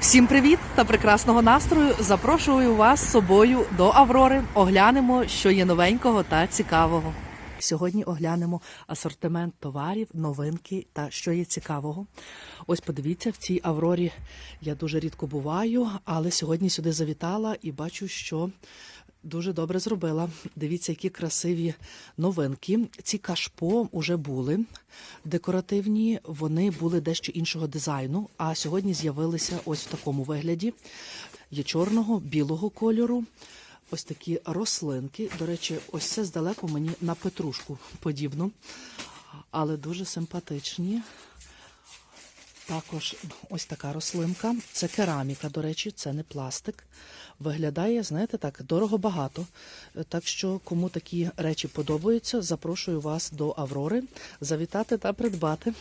Всім привіт та прекрасного настрою! Запрошую вас з собою до Аврори. Оглянемо, що є новенького та цікавого. Сьогодні оглянемо асортимент товарів, новинки та що є цікавого. Ось подивіться, в цій Аврорі я дуже рідко буваю, але сьогодні сюди завітала і бачу, що Дуже добре зробила. Дивіться, які красиві новинки. Ці кашпо вже були декоративні, вони були дещо іншого дизайну, а сьогодні з'явилися ось в такому вигляді. Є чорного, білого кольору. Ось такі рослинки. До речі, ось це здалеку мені на петрушку подібно, але дуже симпатичні. Також ось така рослинка. Це кераміка, до речі, це не пластик. Виглядає, знаєте, так, дорого багато. Так що, кому такі речі подобаються, запрошую вас до Аврори завітати та придбати.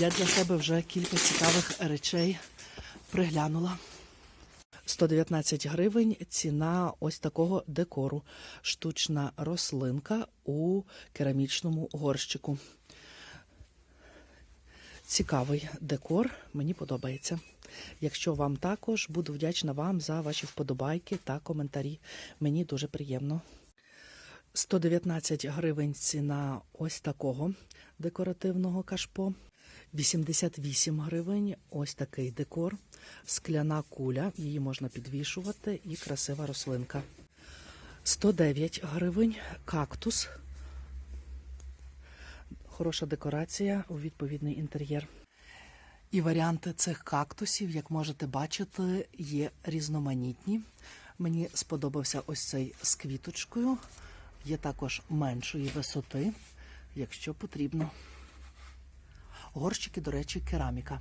Я для себе вже кілька цікавих речей приглянула. 119 гривень ціна ось такого декору. Штучна рослинка у керамічному горщику. Цікавий декор, мені подобається. Якщо вам також, буду вдячна вам за ваші вподобайки та коментарі. Мені дуже приємно. 119 гривень ціна ось такого декоративного кашпо. 88 гривень ось такий декор. Скляна куля, її можна підвішувати, і красива рослинка. 109 гривень кактус хороша декорація у відповідний інтер'єр. І варіанти цих кактусів, як можете бачити, є різноманітні. Мені сподобався ось цей з квіточкою. Є також меншої висоти, якщо потрібно. Горщики, до речі, кераміка.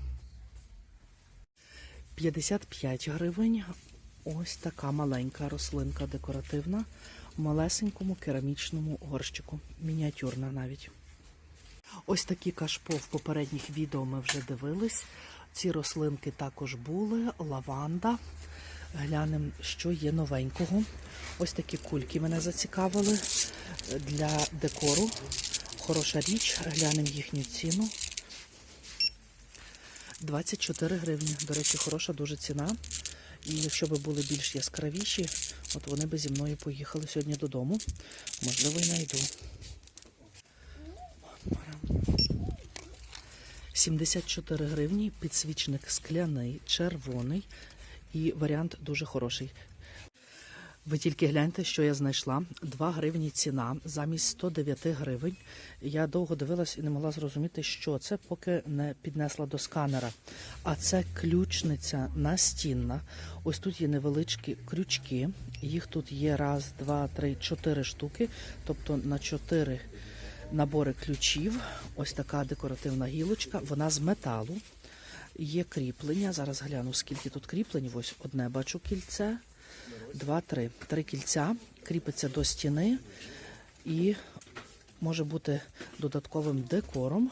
55 гривень. Ось така маленька рослинка декоративна в малесенькому керамічному горщику. Мініатюрна навіть. Ось такі кашпо в попередніх відео ми вже дивились. Ці рослинки також були, лаванда. Глянемо, що є новенького. Ось такі кульки мене зацікавили для декору. Хороша річ, глянемо їхню ціну. 24 гривні. До речі, хороша дуже ціна. І якщо би були більш яскравіші, от вони би зі мною поїхали сьогодні додому. Можливо, і знайду. 74 гривні, підсвічник скляний, червоний і варіант дуже хороший. Ви тільки гляньте, що я знайшла. 2 гривні ціна замість 109 гривень. Я довго дивилась і не могла зрозуміти, що це, поки не піднесла до сканера. А це ключниця настінна. Ось тут є невеличкі крючки. Їх тут є раз, два, три, чотири штуки. Тобто на чотири набори ключів. Ось така декоративна гілочка. Вона з металу. Є кріплення. Зараз гляну, скільки тут кріплень. Ось одне бачу кільце. Два, три. Три кільця. Кріпиться до стіни і може бути додатковим декором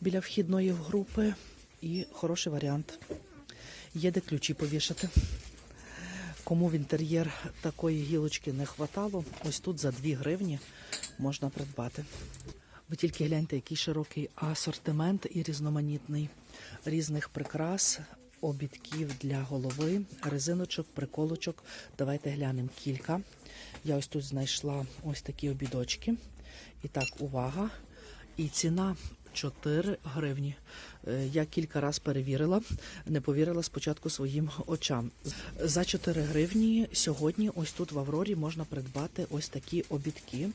біля вхідної групи. І хороший варіант. Є де ключі повішати. Кому в інтер'єр такої гілочки не хватало, ось тут за 2 гривні можна придбати. Ви тільки гляньте, який широкий асортимент і різноманітний різних прикрас, обідків для голови, резиночок, приколочок. Давайте глянемо кілька. Я ось тут знайшла ось такі обідочки. І так, увага. І ціна 4 гривні. Е, Я кілька разів перевірила, не повірила спочатку своїм очам. За 4 гривні сьогодні, ось тут в Аврорі, можна придбати ось такі обідки,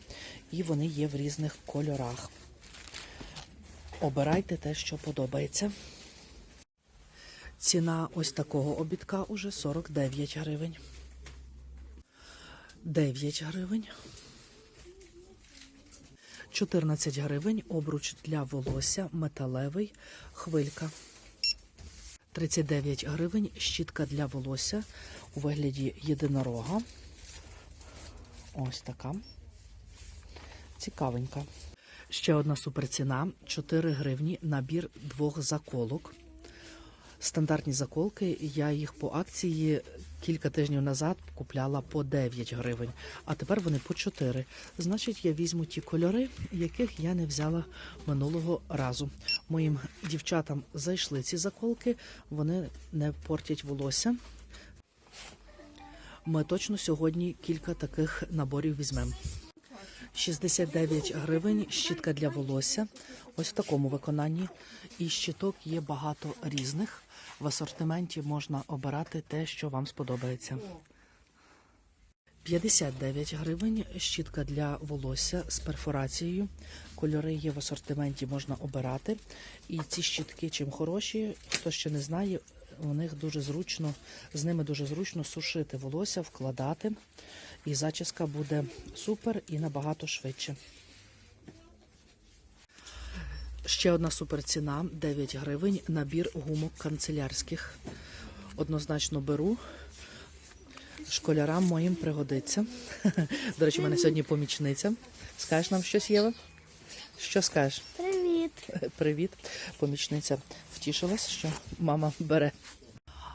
і вони є в різних кольорах. Обирайте те, що подобається. Ціна ось такого обідка уже 49 гривень. 9 гривень. 14 гривень обруч для волосся металевий хвилька. 39 гривень щітка для волосся у вигляді єдинорога. Ось така. Цікавенька. Ще одна суперціна. 4 гривні набір двох заколок. Стандартні заколки. Я їх по акції кілька тижнів назад купляла по 9 гривень, а тепер вони по 4. Значить, я візьму ті кольори, яких я не взяла минулого разу. Моїм дівчатам зайшли ці заколки, вони не портять волосся. Ми точно сьогодні кілька таких наборів візьмемо. 69 гривень щітка для волосся. Ось в такому виконанні. І щіток є багато різних. В асортименті можна обирати те, що вам сподобається. 59 гривень щітка для волосся з перфорацією. Кольори є в асортименті, можна обирати. І ці щітки чим хороші, хто ще не знає, у них дуже зручно, з ними дуже зручно сушити волосся, вкладати. І зачіска буде супер і набагато швидше. Ще одна суперціна 9 гривень. Набір гумок канцелярських. Однозначно беру. Школярам моїм пригодиться. До речі, в мене сьогодні помічниця. Скажеш нам щось, Єва? Що скажеш? Привіт. Привіт, помічниця втішилась, що мама бере.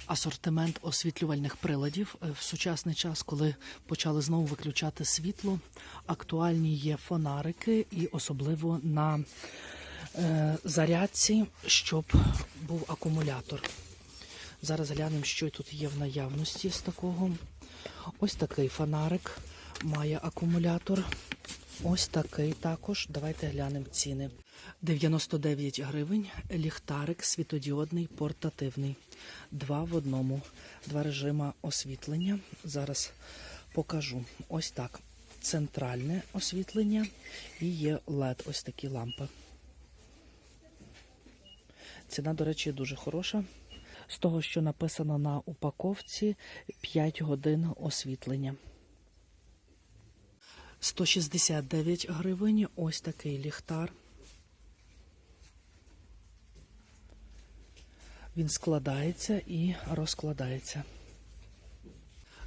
Асортимент освітлювальних приладів Е, в сучасний час, коли почали знову виключати світло, актуальні є фонарики, і особливо на е, зарядці, щоб був акумулятор. Зараз глянемо, що тут є в наявності з такого. Ось такий фонарик має акумулятор. Ось такий також. Давайте глянемо ціни. 99 гривень. Ліхтарик світодіодний, портативний. Два в одному. Два режима освітлення. Зараз покажу. Ось так. Центральне освітлення і є LED, ось такі лампи. Ціна, до речі, дуже хороша. З того, що написано на упаковці, 5 годин освітлення. 169 гривень. Ось такий ліхтар. Він складається і розкладається.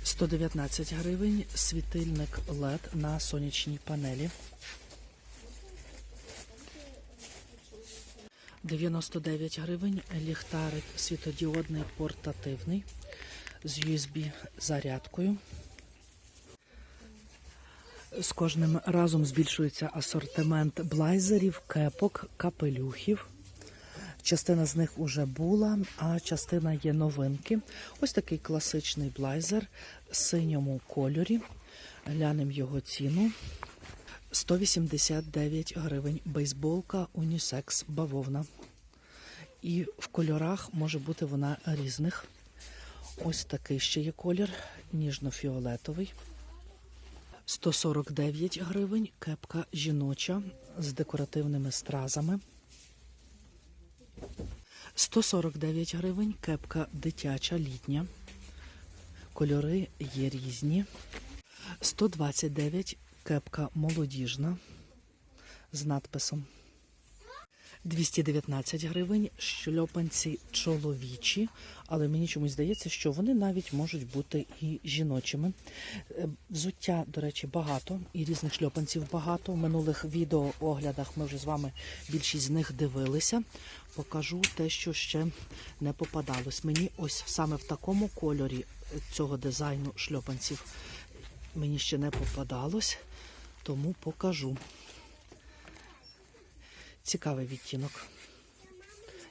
119 гривень. Світильник LED на сонячній панелі. 99 гривень. Ліхтарик світодіодний портативний з USB зарядкою. З кожним разом збільшується асортимент блайзерів, кепок, капелюхів. Частина з них вже була, а частина є новинки. Ось такий класичний блайзер в синьому кольорі. Глянемо його ціну. 189 гривень. Бейсболка унісекс бавовна. І в кольорах може бути вона різних. Ось такий ще є колір, ніжно-фіолетовий. 149 гривень. Кепка жіноча з декоративними стразами. 149 гривень. Кепка дитяча літня. Кольори є різні. 129 кепка молодіжна з надписом. 219 гривень шльопанці чоловічі, але мені чомусь здається, що вони навіть можуть бути і жіночими. Е, Взуття, до речі, багато, і різних шльопанців багато. В минулих відеооглядах ми вже з вами більшість з них дивилися. Покажу те, що ще не попадалось. Мені ось саме в такому кольорі цього дизайну шльопанців мені ще не попадалось, тому покажу. Цікавий відтінок.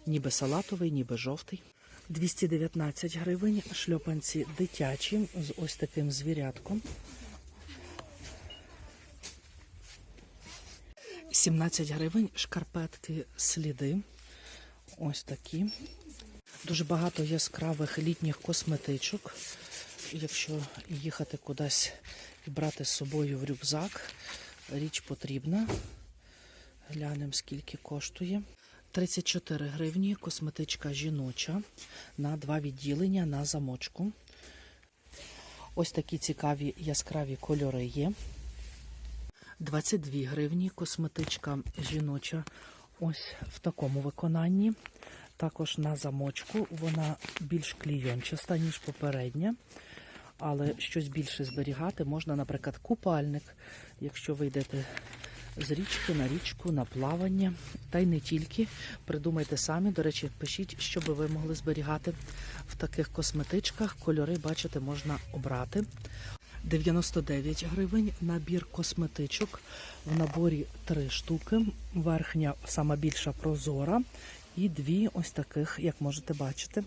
Ніби салатовий, ніби жовтий. 219 гривень. Шльопанці дитячі з ось таким звірятком. 17 гривень. Шкарпетки сліди. Ось такі. Дуже багато яскравих літніх косметичок. Якщо їхати кудись і брати з собою в рюкзак, річ потрібна. Глянемо, скільки коштує. 34 гривні косметичка жіноча на два відділення на замочку. Ось такі цікаві яскраві кольори є. 22 гривні косметичка жіноча. Ось в такому виконанні. Також на замочку. Вона більш клійончаста, ніж попередня. Але щось більше зберігати можна, наприклад, купальник. Якщо ви йдете з річки на річку, на плавання, та й не тільки. Придумайте самі. До речі, пишіть, що би ви могли зберігати в таких косметичках. Кольори, бачите, можна обрати. 99 гривень набір косметичок. В наборі три штуки. Верхня сама більша прозора. І дві ось таких, як можете бачити.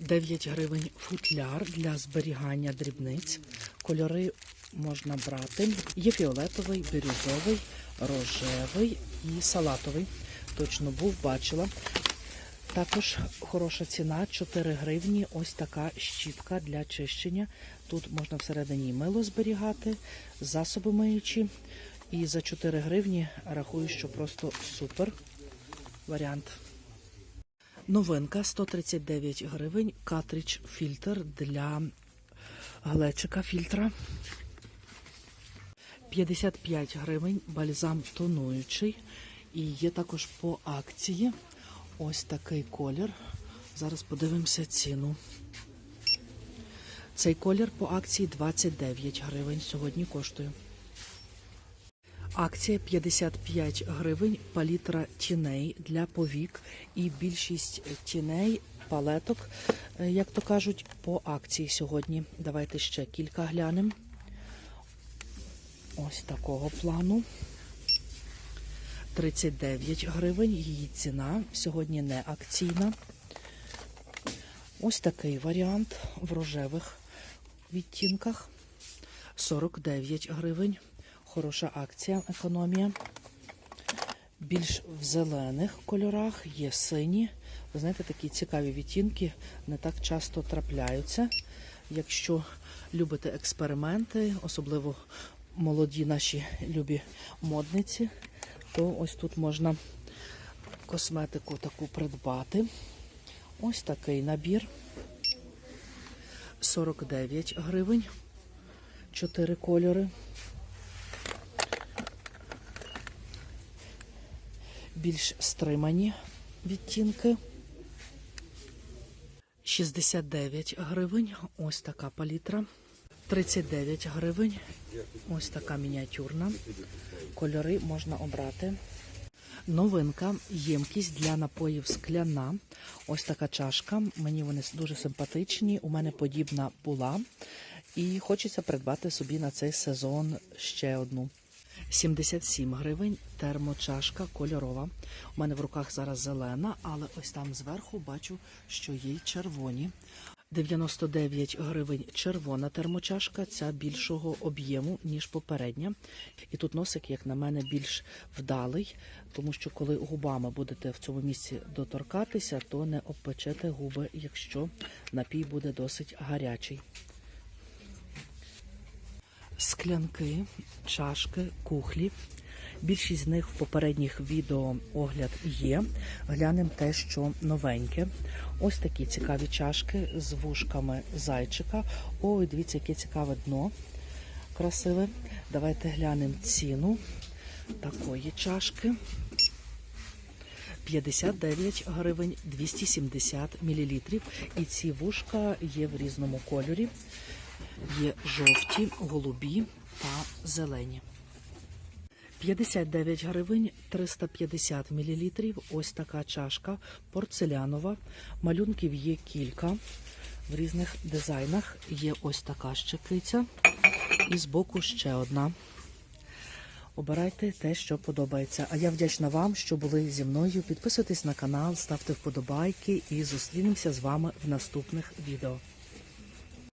9 гривень футляр для зберігання дрібниць. Кольори можна брати. Є фіолетовий, бірюзовий, рожевий і салатовий. Точно був, бачила. Також хороша ціна 4 гривні. Ось така щітка для чищення. Тут можна всередині мило зберігати, засоби миючі. І за 4 гривні рахую, що просто супер варіант. Новинка 139 гривень. Катридж фільтр для глечика фільтра. 55 гривень бальзам тонуючий. І є також по акції ось такий колір. Зараз подивимося ціну. Цей колір по акції 29 гривень сьогодні коштує. Акція 55 гривень, палітра тіней для повік і більшість тіней, палеток, е, як то кажуть, по акції сьогодні. Давайте ще кілька глянемо. Ось такого плану. 39 гривень, її ціна сьогодні не акційна. Ось такий варіант в рожевих відтінках. 49 гривень. Хороша акція, економія. Більш в зелених кольорах є сині. Ви знаєте, такі цікаві відтінки не так часто трапляються. Якщо любите експерименти, особливо молоді наші любі модниці, то ось тут можна косметику таку придбати. Ось такий набір. 49 гривень. Чотири кольори. Більш стримані відтінки. 69 гривень. Ось така палітра. 39 гривень. Ось така мініатюрна. Кольори можна обрати. Новинка, ємкість для напоїв скляна. Ось така чашка. Мені вони дуже симпатичні. У мене подібна була. І хочеться придбати собі на цей сезон ще одну. 77 гривень термочашка кольорова. У мене в руках зараз зелена, але ось там зверху бачу, що є й червоні. 99 гривень червона термочашка, ця більшого об'єму, ніж попередня. І тут носик, як на мене, більш вдалий, тому що коли губами будете в цьому місці доторкатися, то не обпечете губи, якщо напій буде досить гарячий. Склянки, чашки, кухлі. Більшість з них в попередніх відео огляд є. Глянемо те, що новеньке. Ось такі цікаві чашки з вушками зайчика. Ой, дивіться, яке цікаве дно. Красиве. Давайте глянемо ціну такої чашки. 59 гривень 270 мл. І ці вушка є в різному кольорі. Є жовті, голубі та зелені. 59 гривень 350 мл. Ось така чашка порцелянова. Малюнків є кілька. В різних дизайнах є ось така ще киця. І збоку ще одна. Обирайте те, що подобається. А я вдячна вам, що були зі мною. Підписуйтесь на канал, ставте вподобайки і зустрінемося з вами в наступних відео.